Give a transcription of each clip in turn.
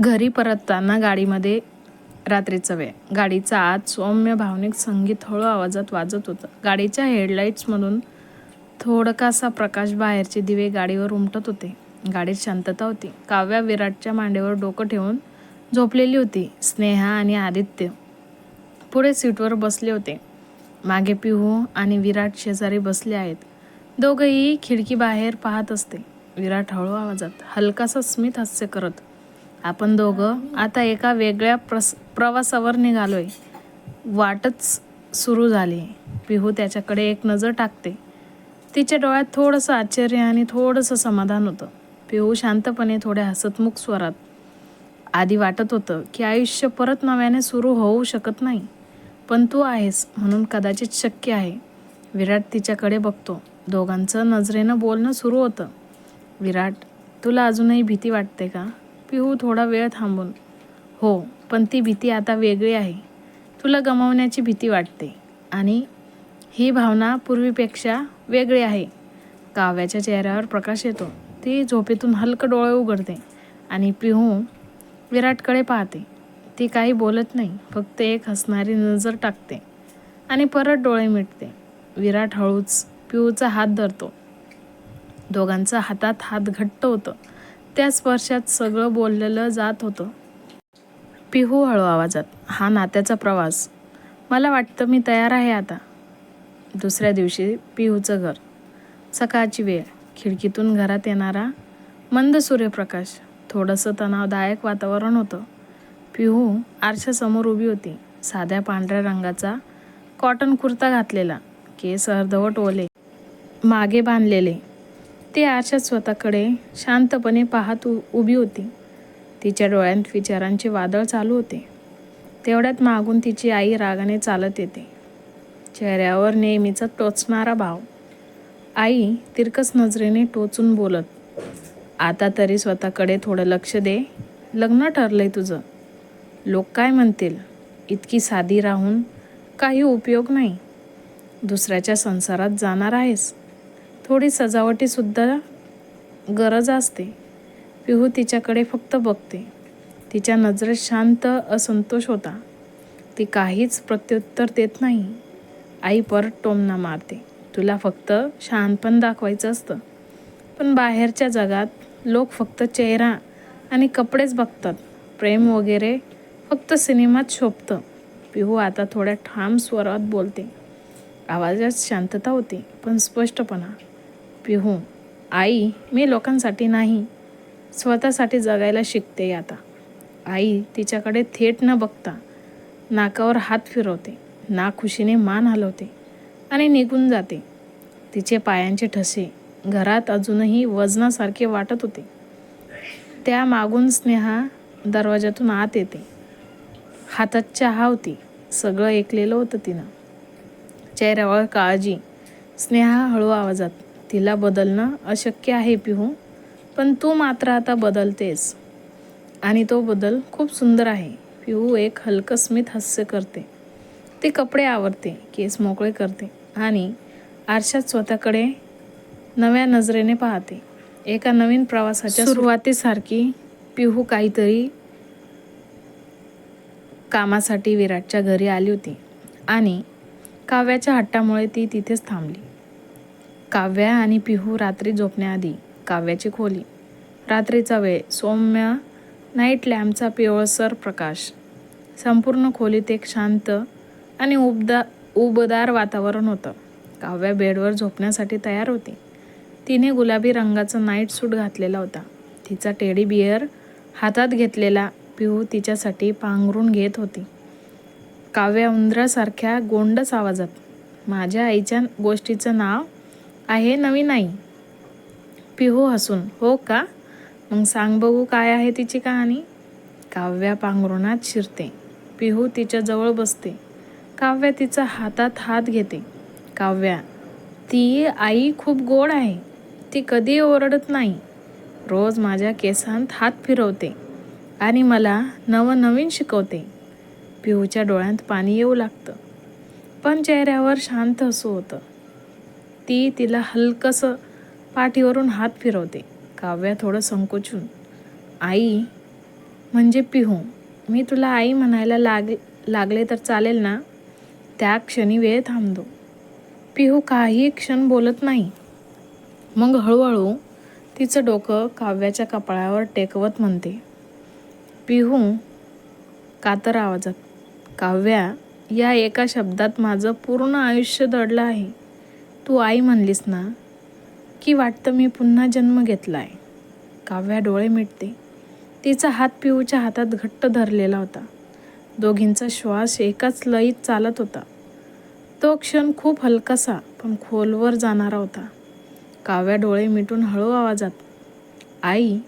घरी परतताना गाडीमध्ये रात्रीचा वेळ. गाडीचा आत सौम्य भावनिक संगीत हळू आवाजात वाजत होतं. गाडीच्या हेडलाईट्समधून थोडकासा प्रकाश बाहेरचे दिवे गाडीवर उमटत होते. गाडीत शांतता होती. काव्या विराटच्या मांडीवर डोकं ठेवून झोपलेली होती. स्नेहा आणि आदित्य पुढे सीटवर बसले होते. मागे पिहू आणि विराट शेजारी बसले आहेत. दोघंही खिडकी बाहेर पाहत असते. विराट हळू आवाजात हलकासा स्मित हास्य करत आपण दोघं आता एका वेगळ्या प्रस प्रवासावर निघालोय. वाटच सुरू झाली. पिहू त्याच्याकडे एक नजर टाकते. तिच्या डोळ्यात थोडंसं आश्चर्य आणि थोडंसं समाधान होतं. पिहू शांतपणे थोड्या हसतमुख स्वरात आधी वाटत होतं की आयुष्य परत नव्याने सुरू होऊ शकत नाही पण तू आहेस म्हणून कदाचित शक्य आहे. विराट तिच्याकडे बघतो. दोघांचं नजरेनं बोलणं सुरू होतं. विराट तुला अजूनही भीती वाटते का? पिहू थोडा वेळ थांबून. हो पण ती भीती आता वेगळी आहे. तुला गमावण्याची भीती वाटते. आणि ही भावना पूर्वीपेक्षा वेगळी आहे. काव्याच्या चेहऱ्यावर प्रकाश येतो. ती झोपेतून हलकं डोळे उघडते आणि पिहू विराटकडे पाहते. ती काही बोलत नाही फक्त एक हसणारी नजर टाकते आणि परत डोळे मिटते. विराट हळूच पिहूचा हात धरतो. दोघांचा हातात हात घट्ट होतं. त्या स्पर्शात सगळं बोललेलं जात होतं. पिहू हळू आवाजात हा नात्याचा प्रवास. मला वाटतं मी तयार आहे आता. दुसऱ्या दिवशी पिहूचं घर. सकाळची वेळ. खिडकीतून घरात येणारा मंद सूर्यप्रकाश. थोडंसं तणावदायक वातावरण होतं. पिहू आरशासमोर उभी होती. साध्या पांढऱ्या रंगाचा कॉटन कुर्ता घातलेला. केस अर्धवट ओले. मागे बांधलेले. ती आरशात स्वतःकडे शांतपणे पाहत उ उभी होती. तिच्या डोळ्यात विचारांचे वादळ चालू होते. तेवढ्यात मागून तिची आई रागाने चालत येते. चेहऱ्यावर नेहमीचा टोचणारा भाव. आई तिरकस नजरेने टोचून बोलत आता तरी स्वतःकडे थोडं लक्ष दे. लग्न ठरलंय तुझं. लोक काय म्हणतील? इतकी साधी राहून काही उपयोग नाही. दुसऱ्याच्या संसारात जाणार आहेस. थोडी सजावटीसुद्धा गरज असते. पिहू तिच्याकडे फक्त बघते. तिच्या नजरेत शांत असंतोष होता. ती काहीच प्रत्युत्तर देत नाही. आई परत टोमना मारते. तुला फक्त शहाणपण दाखवायचं असतं. पण बाहेरच्या जगात लोक फक्त चेहरा आणि कपडेच बघतात. प्रेम वगैरे फक्त सिनेमात शोभतं. पिहू आता थोड्या ठाम स्वरात बोलते. आवाजात शांतता होती पण स्पष्टपणा. पिहू. आई मी लोकांसाठी नाही. स्वतःसाठी जगायला शिकते आता. आई तिच्याकडे थेट न बघता नाकावर हात फिरवते. ना खुशीने मान हलवते आणि निघून जाते. तिचे पायांचे ठसे घरात अजूनही वजनासारखे वाटत होते. त्या मागून स्नेहा दरवाजातून आत येते. हातात चहा होती. सगळं ऐकलेलं होतं तिनं. चेहऱ्यावर काळजी. स्नेहा हळू आवाजात. तिला बदलणं अशक्य आहे पिहू पण तू मात्र आता बदलतेस. आणि तो बदल खूप सुंदर आहे. पिहू एक हलकं स्मित हास्य करते. ते कपडे आवरते केस मोकळे करते आणि आरशात स्वतःकडे नव्या नजरेने पाहते. एका नवीन प्रवासाच्या सुरुवातीसारखी पिहू काहीतरी कामासाठी विराटच्या घरी आली होती आणि काव्याच्या हट्टामुळे ती तिथेच थांबली. काव्या आणि पिहू रात्री झोपण्याआधी काव्याची खोली. रात्रीचा वेळ. सौम्य नाईट लॅम्पचा पिवळसर प्रकाश. संपूर्ण खोलीत एक शांत आणि उबदा उबदार वातावरण होतं. काव्या बेडवर झोपण्यासाठी तयार होती. तिने गुलाबी रंगाचा नाईट सूट घातलेला होता. तिचा टेडी बिअर हातात घेतलेला पिहू तिच्यासाठी पांघरून घेत होती. काव्या उंदरासारख्या गोंडस आवाजात माझ्या आईच्या गोष्टीचं नाव आहे नवीन आई. पिहू हसून हो का? मग सांग बघू काय आहे तिची कहाणी. काव्या पांघरुणात शिरते. पिहू तिच्याजवळ बसते. काव्या तिचा हातात हात घेते. काव्या ती आई खूप गोड आहे. ती कधी ओरडत नाही. रोज माझ्या केसांत हात फिरवते आणि मला नवनवीन शिकवते. पिहूच्या डोळ्यात पाणी येऊ लागतं. पण चेहऱ्यावर शांत हसू होतं. ती तिला हलकंसं पाठीवरून हात फिरवते. काव्या थोडं संकोचून आई म्हणजे पिहू मी तुला आई म्हणायला लाग लागले तर चालेल ना? त्या क्षणी वेळ थांबतो. पिहू काही क्षण बोलत नाही. मग हळूहळू तिचं डोकं काव्याच्या कपाळावर टेकवत म्हणते पिहू कातर आवाजात काव्या या एका शब्दात माझं पूर्ण आयुष्य दडलं आहे. तू आई म्हणलीस ना की वाटतं मी पुन्हा जन्म घेतला आहे काव्या डोळे मिटते. तिचा हात पिऊच्या हातात घट्ट धरलेला होता. दोघींचा श्वास एकाच लयीत चालत होता. तो क्षण खूप हलकासा पण खोलवर जाणारा होता. काव्या डोळे मिटून हळू आवाजात आई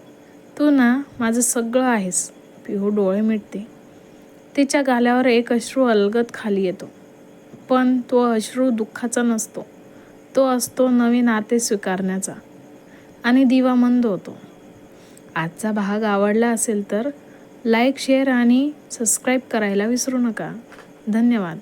तू ना माझं सगळं आहेस. पिहू डोळे मिटते. तिच्या गाल्यावर एक अश्रू अलगत खाली येतो. पण तो अश्रू दुःखाचा नसतो. तो असतो नवीन नाते स्वीकारण्याचा. आणि दिवा मंद होतो. आजचा भाग आवडला असेल तर लाईक शेअर आणि सबस्क्राईब करायला विसरू नका. धन्यवाद.